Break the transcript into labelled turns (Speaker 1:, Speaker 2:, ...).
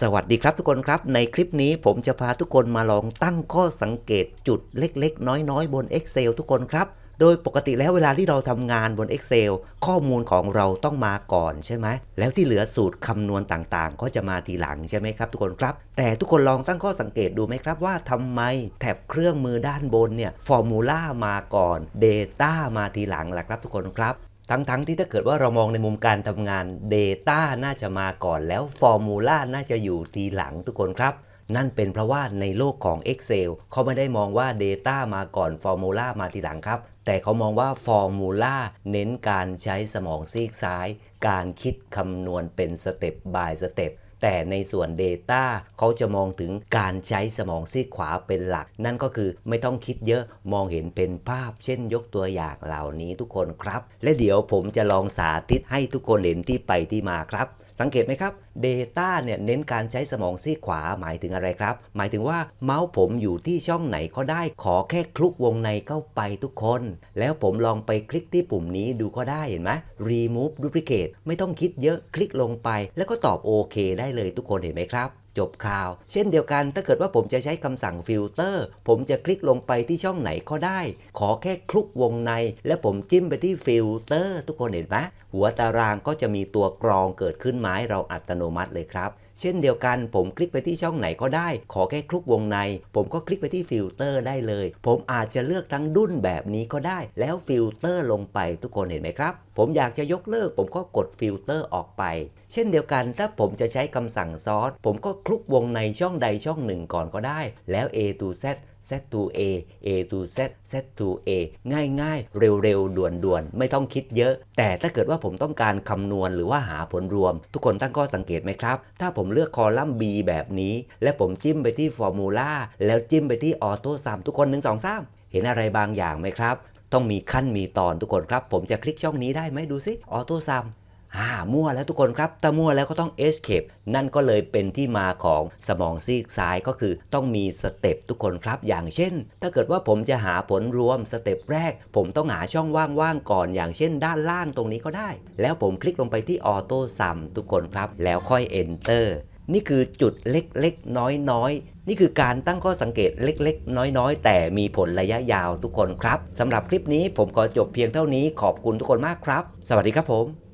Speaker 1: สวัสดีครับทุกคนครับ ในคลิปนี้ผมจะพาทุกคนมาลองตั้งข้อสังเกตจุดเล็ก ๆ น้อย ๆ บน Excel ทุกคนครับ โดยปกติแล้วเวลาที่เราทำงานบน Excel ข้อมูลของเราต้องมาก่อนใช่ไหมแล้วที่เหลือสูตรคำนวณต่างๆ ก็จะมาทีหลังใช่ไหมครับ ทุกคนครับ แต่ทุกคนลองตั้งข้อสังเกตดูไหมครับว่าทำไมแถบเครื่องมือด้านบนเนี่ยฟอร์มูลามาก่อน Data มาทีหลังล่ะครับ ทุกคนครับ ทั้งๆที่ถ้าเกิดว่าเรามองในมุมการทำงาน Data น่าจะมาก่อนแล้วฟอร์มูล่าน่าจะอยู่ทีหลังทุกคนครับ นั่นเป็นเพราะว่าในโลกของ Excel เขาไม่ได้มองว่า Data มาก่อนฟอร์มูล่ามาทีหลังครับ แต่เขามองว่าฟอร์มูล่าเน้นการใช้สมองซีกซ้าย การคิดคำนวณเป็นสเต็ปบายสเต็ป แต่ในส่วน Data เขาจะมองถึงการใช้สมองซีกขวาเป็นหลัก นั่นก็คือไม่ต้องคิดเยอะมองเห็นเป็นภาพ เช่นยกตัวอย่างเหล่านี้ทุกคนครับ และเดี๋ยวผมจะลองสาธิตให้ทุกคนเห็นที่ไปที่มาครับ สังเกตไหมครับ Data เนี่ยเน้นการใช้สมองซีกขวาหมายถึงอะไรครับ หมายถึงว่าเมาส์ผมอยู่ที่ช่องไหนก็ได้ขอแค่คลุกวงในเข้าไปทุกคน แล้วผมลองไปคลิกที่ปุ่มนี้ดูก็ได้เห็นไหม remove duplicate ไม่ต้องคิดเยอะคลิกลงไป แล้วก็ตอบโอเคได้เลยทุกคนเห็นไหมครับ จบข่าว เช่นเดียวกันถ้าเกิดว่าผมจะใช้คำสั่งฟิลเตอร์ผมจะคลิกลงไปที่ช่องไหนก็ได้ ขอแค่คลุกวงใน และผมจิ้มไปที่ฟิลเตอร์ทุกคนเห็นไหมหัวตารางก็จะมีตัวกรองเกิดขึ้นมาให้เราอัตโนมัติเลยครับเช่นเดียวกัน ผมคลิกไปที่ช่องไหนก็ได้ ขอแค่คลุกวงใน ผมก็คลิกไปที่ฟิลเตอร์ได้เลย ผมอาจจะเลือกทั้งดุ้นแบบนี้ก็ได้ แล้วฟิลเตอร์ลงไปทุกคนเห็นไหมครับ ผมอยากจะยกเลิก ผมก็กดฟิลเตอร์ออกไป เช่นเดียวกันถ้าผมจะใช้คำสั่งซอสผมก็คลุกวงในช่องใดช่องหนึ่งก่อนก็ได้ แล้ว A to Z Z to A A to Z Z to A ง่ายๆเร็วๆ ด่วนๆ ไม่ต้องคิดเยอะ แต่ถ้าเกิดว่าผมต้องการคำนวณหรือว่าหาผลรวม ทุกคนตั้งข้อสังเกตไหมครับ ถ้าผมเลือกคอลัมน์ B แบบนี้ และผมจิ้มไปที่ฟอร์มูลาแล้วจิ้มไปที่ออโต้ซัมทุกคนหนึ่งสองสามเห็นอะไรบางอย่างไหมครับ ต้องมีขั้นมีตอนทุกคนครับ ผมจะคลิกช่องนี้ได้ไหมดูสิออโต้ซัม อ่ามั่วแล้วทุกคนครับถ้ามั่วแล้วก็ต้อง escape นั่นก็เลยเป็นที่มาของสมองซีกซ้ายก็คือต้องมีสเต็ปทุกคนครับ อย่างเช่น ถ้าเกิดว่าผมจะหาผลรวมสเต็ปแรก ผมต้องหาช่องว่างๆก่อน อย่างเช่น ด้านล่างตรงนี้ก็ได้ แล้วผมคลิกลงไปที่ออโต้ซัมทุกคนครับ แล้วค่อย enter นี่คือจุดเล็กๆ น้อยๆ นี่คือการตั้งข้อสังเกตเล็กๆ น้อยๆ แต่มีผลระยะยาวทุกคนครับสำหรับคลิปนี้ผมขอจบเพียงเท่านี้ขอบคุณทุกคนมากครับ สวัสดีครับผม